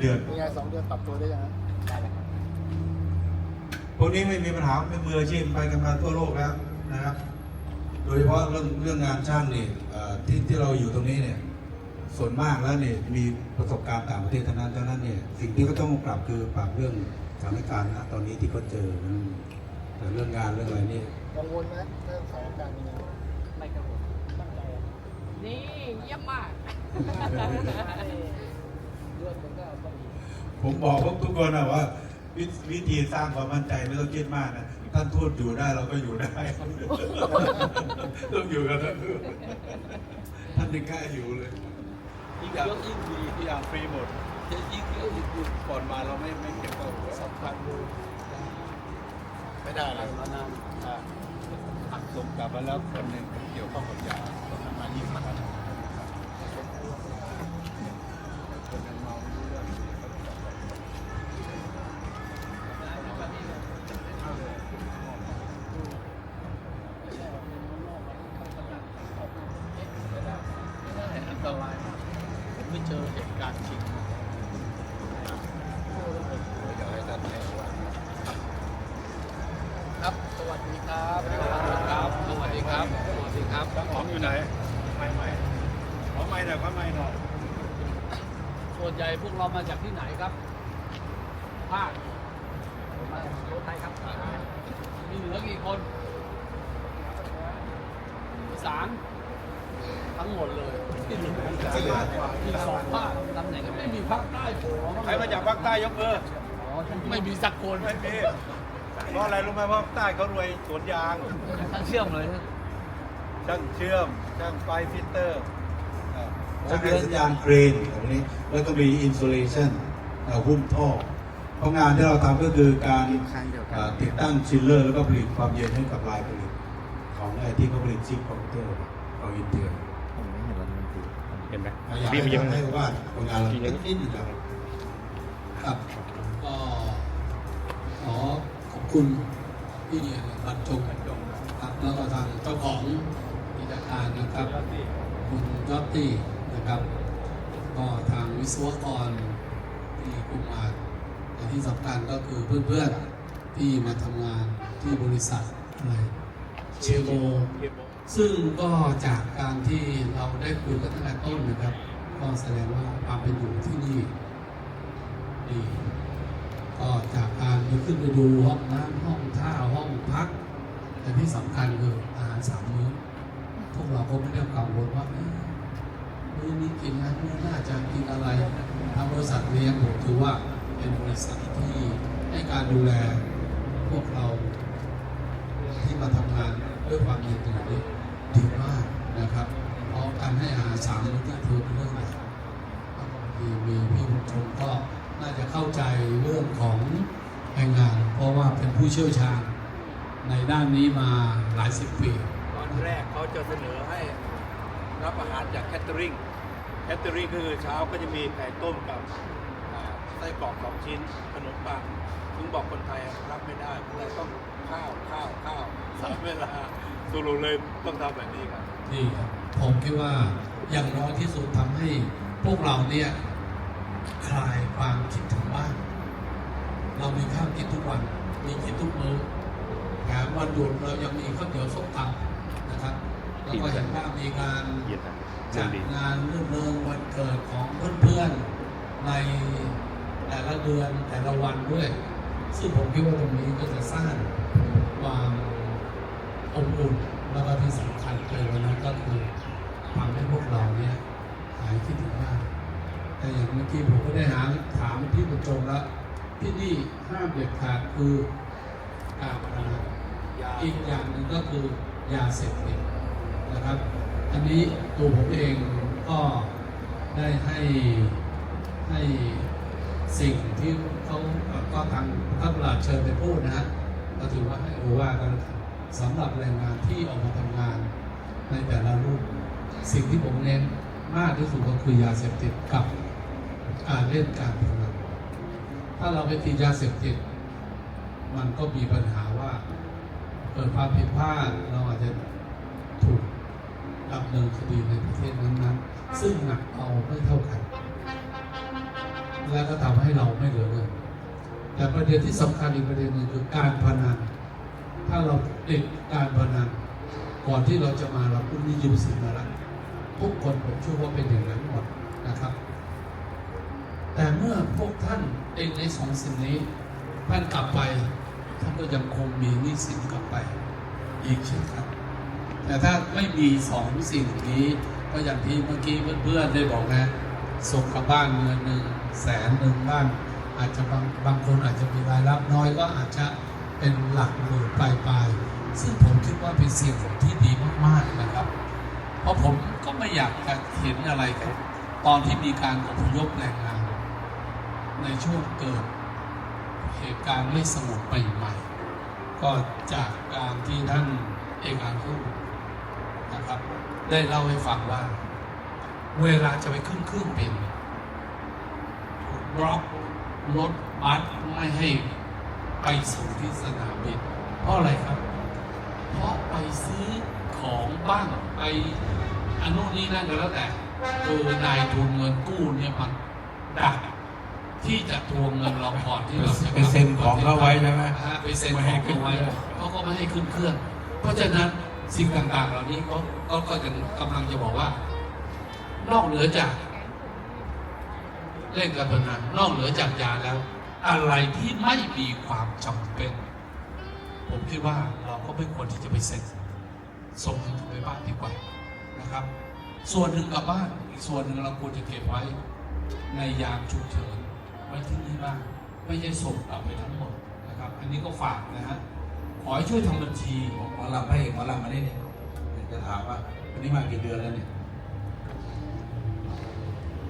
เดือนเป็นไงสองเดือนปรับตัวได้ยังไงพวกนี้ไม่มีปัญหาเป็นมืออาชีพไปกันมาทั่วโลกแล้วนะครับ โดยเฉพาะเรื่องเรื่องงานช่างนี่เอ่อที่ที่เราอยู่ตรงนี้เนี่ย ส่วนมากแล้วเนี่ยมีประสบการณ์ต่างประเทศทั้งนั้นทั้งนั้นเนี่ยสิ่งที่เขาต้องปรับคือปรับเรื่องสถานการณ์ณตอนนี้ที่เขาเจออืมแต่เรื่องงานเรื่องอะไรนี่กังวลไหมเรื่องสถานการณ์เป็นยังไงไม่กังวลตั้งใจอะนี่เยี่ยมมากเลือดมันก็ต้องมี ผมบอกพวกทุกคนนะว่าวิวิธีสร้างความมั่นใจไม่ต้องคิดมากนะท่านทูตอยู่ได้เราก็อยู่ได้ต้องอยู่กับท่านทูตท่านยังกล้าอยู่เลยยิ่งเยอะยิ่งดีทุกอย่างฟรีหมดยิ่งเยอะยิ่งดีก่อนมาเราไม่ไม่เก็บเข้าหัวสำคัญดูไม่ได้อะไรมานานอ่าหักส่งกลับมาแล้วคนหนึ่งเกี่ยวข้องกับยา ส่วนใหญ่พวกเรามาจากที่ไหนครับ ภาคผมมาจากสุโขทัยครับ มีเหลือกี่คน อีสานทั้งหมดเลยที่เหลือมีสองภาคตำแหน่งก็ไม่มีภาคใต้โผล่บ้งใครมาจากภาคใต้ยกมืออ๋อไม่มีสักคนไม่มีเพราะอะไรรู้ไหมเพราะภาคใต้เขารวยสวนยางทั้งเชื่อมเลยนะช่างเชื่อมช่างไฟฟิตเตอร์ อ่าถ้าเป็นสัญญาณเครนตรงนี้ แล้วก็มีอินซูเลชันหุ้มท่อ เพราะงานที่เราทำก็คือการเอ่อติดตั้งชิลเลอร์ แล้วก็ผลิตความเย็นให้กับลายผลิต ของไอ้ที่เขาผลิตชิปคอมพิวเตอร์ของอินเดียเห็นไหมอยากพี่ให้ไปยังไงให้ว่าผลงานเราเป็นอินอยู่แล้วครับก็ขอขอบคุณพี่บรรจงครับแล้วก็ทางเจ้าของกิจการนะครับ คุณยอตตี้ นะครับ ก็ทางวิศวกรที่กลุ่มอาแต่ที่สำคัญก็คือเพื่อนๆที่มาทำงานที่บริษัทอะไรเชโลซึ่งก็จากการที่เราได้คุยกันตั้งแต่ต้นนะครับ ก็แสดงว่าความเป็นอยู่ที่นี่ดีก็จากการไปขึ้นไปดูห้องน้ำห้องท่าห้องพัก แต่ที่สำคัญคืออาหารสามมื้อพวกเราก็ไม่ได้กังวลว่า มื้อนี้กินนะมื้อหน้าจะกินอะไรทางบริษัทเลี้ยงผมถือว่าเป็นบริษัทที่ให้การดูแลพวกเราที่มาทำงานด้วยความยินดีนี่ดีมากนะครับเพราะการให้อาหารสามมื้อที่ถือเป็นเรื่องใหญ่มีมีพี่ผู้ชมก็น่าจะเข้าใจเรื่องของแรงงาน เพราะว่าเป็นผู้เชี่ยวชาญในด้านนี้มาหลายสิบปี ตอนแรกเขาจะเสนอให้รับอาหารจากแคทเตอริง แคทเตอริงก็คือเช้าก็จะมีไก่ต้มกับไส้กรอกสองชิ้นขนมปังถึงบอกคนไทยรับไม่ได้เราต้องข้าวข้าวข้าวสามเวลาสรุปเลยต้องทำแบบนี้ครับนี่ครับผมคิดว่าอย่างน้อยที่สุดทำให้พวกเราเนี่ยคลายความคิดถึงบ้านเรามีข้าวกินทุกวัน มีกินทุกมื้อแถมวันหยุดเรายังมีข้าวเหนียวส้มตำนะครับ แล้วก็เห็นว่ามีการเย็นนะจัดงานเรื่องเริงวันเกิดของเพื่อนๆในแต่ละเดือนแต่ละวันด้วย ซึ่งผมคิดว่าตรงนี้ก็จะสร้างความอบอุ่นแล้วก็ที่สำคัญไปกว่านั้นก็คือทำให้พวกเราเนี่ยหายคิดถึงบ้านแต่อย่างเมื่อกี้ผมก็ได้หาถามพี่บรรจงแล้วที่นี่ห้ามเด็ดขาดคือการพนันยาอีกอย่างหนึ่งก็คือยาเสพติด นะครับ อันนี้ตัวผมเองก็ได้ให้ให้สิ่งที่เขาก็ทางท่านประหลัดเชิญไปพูดนะฮะก็ถือว่าให้รู้ว่ากันสำหรับแรงงานที่ออกมาทำงานในแต่ละรุ่นสิ่งที่ผมเน้นมากที่สุดก็คือยาเสพติดกับการเล่นการพนันถ้าเราไปติดยาเสพติด มันก็มีปัญหาว่าเกิดความผิดพลาดเราอาจจะถูก ดำเนินคดีในประเทศนั้นๆ ซึ่งหนักเอาไม่เท่ากัน และก็ทำให้เราไม่เหลือเงินแต่ประเด็นที่สำคัญอีกประเด็นหนึ่งคือการพนัน ถ้าเราติดการพนันก่อนที่เราจะมาเราคุณนิยมสิ่งอะไรทุกคนผมเชื่อว่าเป็นอย่างนั้นหมดนะครับ แต่เมื่อพวกท่านติดในสองสิ่งนี้ท่านกลับไปท่านก็ยังคงมีนี้สินกลับไป อีกเช่นกัน แต่ถ้าไม่มีสองสิ่งนี้ ก็อย่างที่เมื่อกี้เพื่อนๆได้บอกนะส่งกลับบ้านเงินหนึ่งแสนหนึ่งบ้าน อาจจะบางบางคนอาจจะมีรายรับน้อยก็อาจจะเป็นหลักหมื่นปลายปลายๆซึ่งผมคิดว่าเป็นเสิ่งที่ดีมากๆนะครับ เพราะผมก็ไม่อยากจะเห็นอะไรครับตอนที่มีการอพยพแรงงาน ในช่วงเกิดเหตุการณ์ไม่สงบใหม่ๆก็จากการที่ท่านเอกอัครทูตนะ ครับ ได้เล่าให้ฟังว่า เวลาจะไปขึ้นเครื่องบินถูกบล็อกรถบัสไม่ให้ไปส่งที่สนามบินเพราะอะไรครับ เพราะไปซื้อของบ้างไปอันนู้นนี่นั่นก็แล้วแต่คือนายทุนเงินกู้เนี่ยมันดักที่จะทวงเงินเราก่อนที่เราจะไปเซ็นของเขาไว้ใช่ไหมฮะไปเซ็นของเขาไว้เขาก็ไม่ให้ขึ้นเครื่อง เพราะฉะนั้น สิ่งต่างๆ เหล่านี้เขาก็ก็จะกำลังจะบอกว่า นอกเหนือจาก เล่นการพนันนอกเหนือจากยาแล้ว อะไรที่ไม่มีความจำเป็น ผมคิดว่าเราก็ไม่ควรที่จะไปเซ็นส่งให้ไปบ้านดีกว่านะครับ ส่วนหนึ่งกลับบ้านอีกส่วนหนึ่งเราควรจะเก็บไว้ ในยามฉุกเฉินไว้ที่นี่บ้างไม่ใช่ส่งกลับไปทั้งหมดนะครับ อันนี้ก็ฝากนะฮะ ขอให้ช่วยทำบัญชีหมอลำให้หมอลำมาได้เนี่ยจะถามว่าวันนี้มากี่เดือนแล้วเนี่ย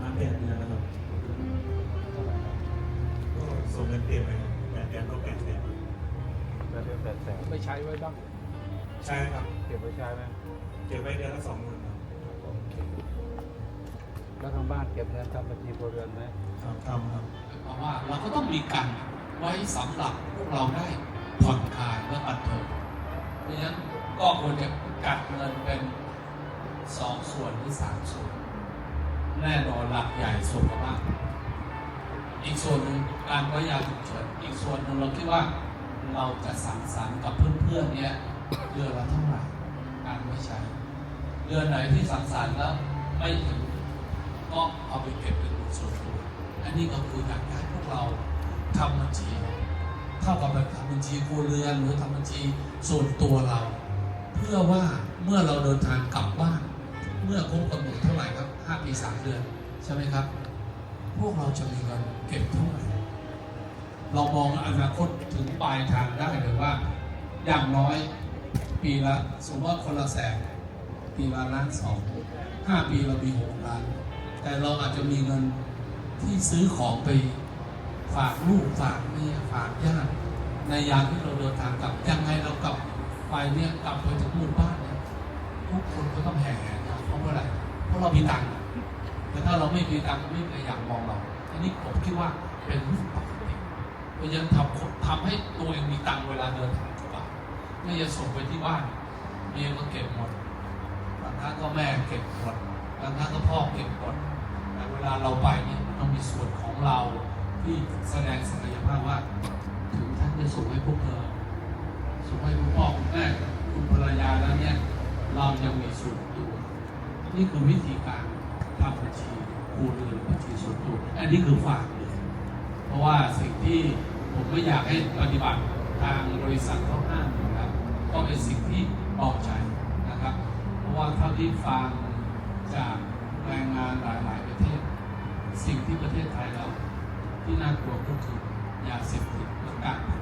มาแปดเดือนแล้วครับก็ส่งเงินเต็มไปครับแปดเดือนก็แปดแสนแล้วเรื่องแปดแสนไปใช้ไว้บ้าง ใช่ครับ เก็บไว้ใช้ไหมเก็บไว้เดือนละสองหมื่นครับแล้วทางบ้านเก็บเงินทำบัญชีครัวเรือนไหมครับทำครับ เพราะว่าเราก็ต้องมีกันไว้สำหรับพวกเราได้ ผ่อนคลายและบันเทิงเพราะฉะนั้นก็ควรจะกัดเงินเป็นสองส่วนหรือสามส่วน แน่นอนหลักใหญ่ส่วนบ้านอีกส่วนหนึ่งการไว้ยาฉุกเฉินอีกส่วนหนึ่งเราคิดว่าเราจะสังสรรค์กับเพื่อนๆเนี่ยเดือนละเท่าไหร่การไม่ใช้เดือนไหนที่สังสรรค์แล้วไม่ถึงก็เอาไปเก็บเป็นส่วนตัวอันนี้ก็คืออยากให้พวกเราทำบัญชี เท่ากับแบบทำบัญชีครัวเรือนหรือทำบัญชีส่วนตัวเรา เพื่อว่าเมื่อเราเดินทางกลับบ้าน เมื่อครบกำหนดเท่าไหร่ครับ5ปี3เดือนใช่ไหมครับ พวกเราจะมีเงินเก็บเท่าไหร่เรามองอนาคตถึงปลายทางได้เลยว่า อย่างน้อยปีละสมมติว่าคนละแสนปีละล้านสองห้าปีเรามีหกล้าน แต่เราอาจจะมีเงินที่ซื้อของไป ฝากลูกฝากเมียฝากญาติในยามที่เราเดินทางกลับยังไงเรากลับไปเนี่ยกลับไปถึงหมู่บ้านเนี่ยทุกคนก็ต้องแห่แหนเราเพราะว่าอะไรเพราะเรามีตังค์แต่ถ้าเราไม่มีตังค์ไม่มีใครอยากมองเรา อันนี้ผมคิดว่าเป็นเรื่องปกติเพราะฉะนั้นทำทำให้ตัวเองมีตังค์เวลาเดินทางกลับบไม่จะส่งไปที่บ้านเมียก็เก็บหมดบางครั้งก็แม่เก็บหมดบางครั้งก็พ่อเก็บหมดแต่เวลาเราไปเนี่ยต้องมีส่วนของเรา ที่แสดงศักยภาพว่า ถึงท่านจะส่งให้พวกเธอส่งให้คุณพ่อคุณแม่คุณภรรยาแล้วเนี่ย เรายังมีส่วนตัว นี่คือวิธีการทำบัญชีครูเรือนบัญชีส่วนตัวอันนี้คือฝากเลย เพราะว่าสิ่งที่ผมไม่อยากให้ปฏิบัติทางบริษัทเขาห้ามนะครับก็เป็นสิ่งที่เบาใจนะครับ เพราะว่าเท่าที่ฟังจากแรงงานหลาย ๆ ประเทศ สิ่งที่ประเทศไทยเรา ที่น่ากลัวก็คือยาเสพติดและการพนัน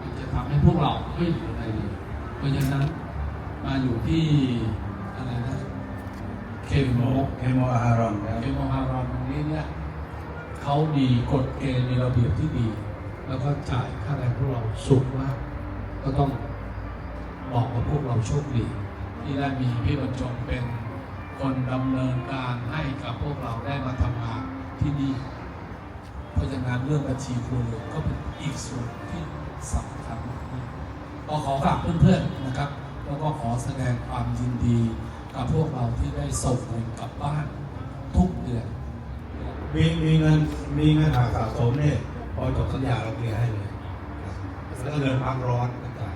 มันจะทำให้พวกเราไม่เหลืออะไรเลย เพราะฉะนั้นมาอยู่ที่อะไรนะเคโมเคโมอาฮารอนนะเคโมฮารอนตรงนี้เนี่ยเขามีกฎเกณฑ์มีระเบียบที่ดี แล้วก็จ่ายค่าแรงพวกเราสูงมาก ก็ต้องบอกว่าพวกเราโชคดี ที่ได้มีพี่บรรจงเป็นคนดำเนินการให้กับพวกเราได้มาทำงานที่นี่ เพราะฉะนั้นเรื่องบัญชีครัวเรือนก็เป็นอีกส่วนที่สำคัญมากๆก็ขอฝากเพื่อนๆนะครับ แล้วก็ขอแสดงความยินดีกับพวกเราที่ได้ส่งเงินกลับบ้านทุกเดือนดมีมีเงินมีเงินหาสะสมเนี่ยพอจบสัญญาเราเคลียร์ให้เลยครับแล้วก็เงินพักร้อนต่าง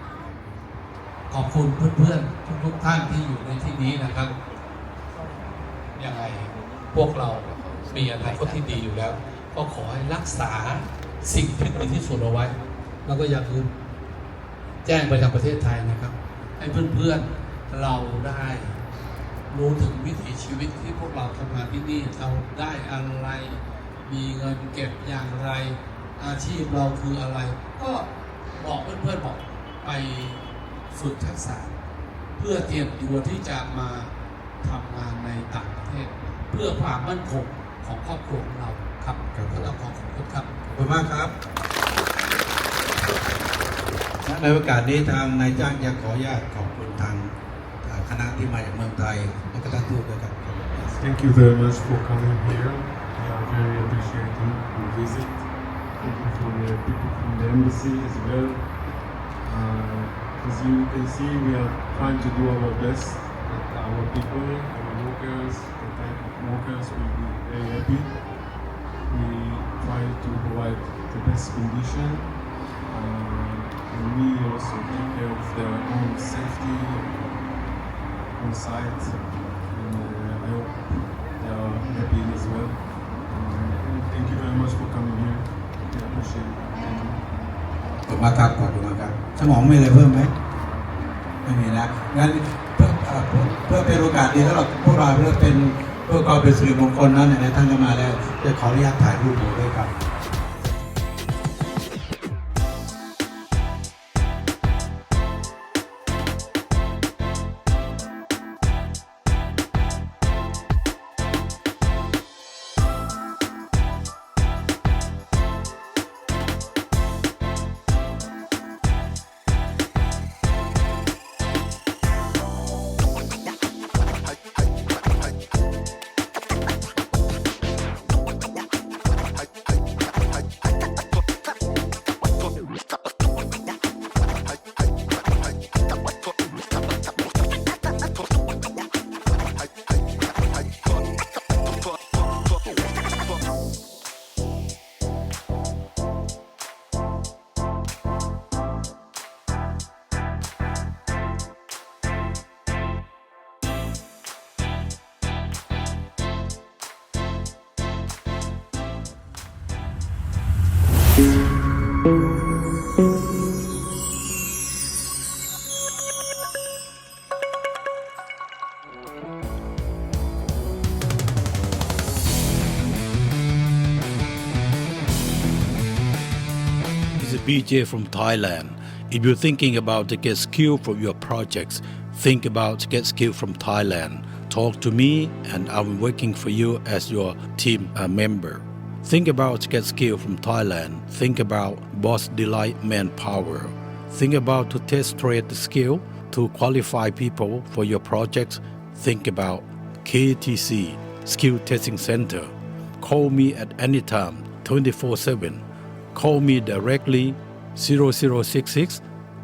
ๆขอบคุณเพื่อนๆทุกๆท่านที่อยู่ในที่นี้นะครับยังไงพวกเรามีอนาคตที่ดีอยู่แล้ว ก็ขอให้รักษาสิ่งที่ดีที่สุดเอาไว้ แล้วก็อย่าลืมแจ้งไปทางประเทศไทยนะครับ ให้เพื่อนๆเราได้รู้ถึงวิถีชีวิตที่พวกเราทำงานที่นี่เราได้อะไร มีเงินเก็บอย่างไร อาชีพเราคืออะไร ก็บอกเพื่อนๆบอกไปฝึกทักษะ เพื่อเตรียมตัวที่จะมาทำงานในต่างประเทศ เพื่อความมั่นคงของครอบครัวของเรา ครับครับก็ต้องขอขอบคุณครับขอบคุณมากครับ ในโอกาสนี้ทางนายจ้างอยากขออนุญาตขอบคุณทางเอ่อคณะที่มาจากเมืองไทยและก็ท่านทูตด้วยครับ Thank you very much for coming here. We are very appreciating your visit. Thank you for the people from the embassy as well. Uh, as you can see, we are trying to do our best. That our people, our workers, the type of workers will be very happy. The best condition. Uh, and we also take care of their own safety on site. And uh, I hope they are happy as well. Um, and thank you very much for coming here. We appreciate it. Thank you. ขอบคุณมากครับขอบคุณมากครับสมองไมีอะไรเพิ่มไหมไม่มีนะงั้นเพื่อเพื่อเป็นโอกาสดีสำหรับพวกเราเพื่อเป็นเพื่อความเป็นสิริมงคลนั้นเนี่ยท่านก็มาแล้วจะขออนุญาตถ่ายรูปหมู่ด้วยครับ is BJ from Thailand. If you're thinking about to get skill from your projects, think about get skill from Thailand. Talk to me, and I'm working for you as your team uh, member. Think about get skill from Thailand. Think about Boss Delight Manpower. Think about to test trade skill to qualify people for your projects. Think about KTC Skill Testing Center. Call me at any time, 24 7. Call me directly 0066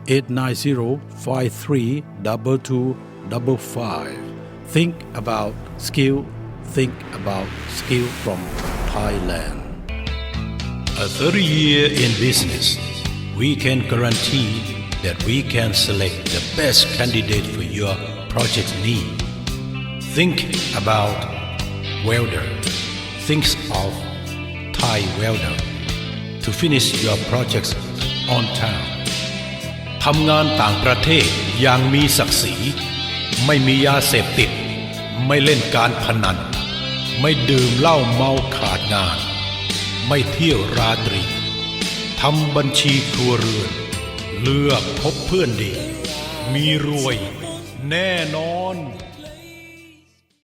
890 532255. Think about skill, think about skill from Thailand. A 30 year in business, we can guarantee that we can select the best candidate for your project need. Think about welder. Think of Thai welder to finish your projects on time. ทำงานต่างประเทศอย่างมีศักดิ์ศรี ไม่มียาเสพติด ไม่เล่นการพนัน ไม่ดื่มเหล้าเมาขาดงาน ไม่เที่ยวราตรีทำบัญชีครัวเรือน เลือกพบเพื่อนดี มีรวยแน่นอน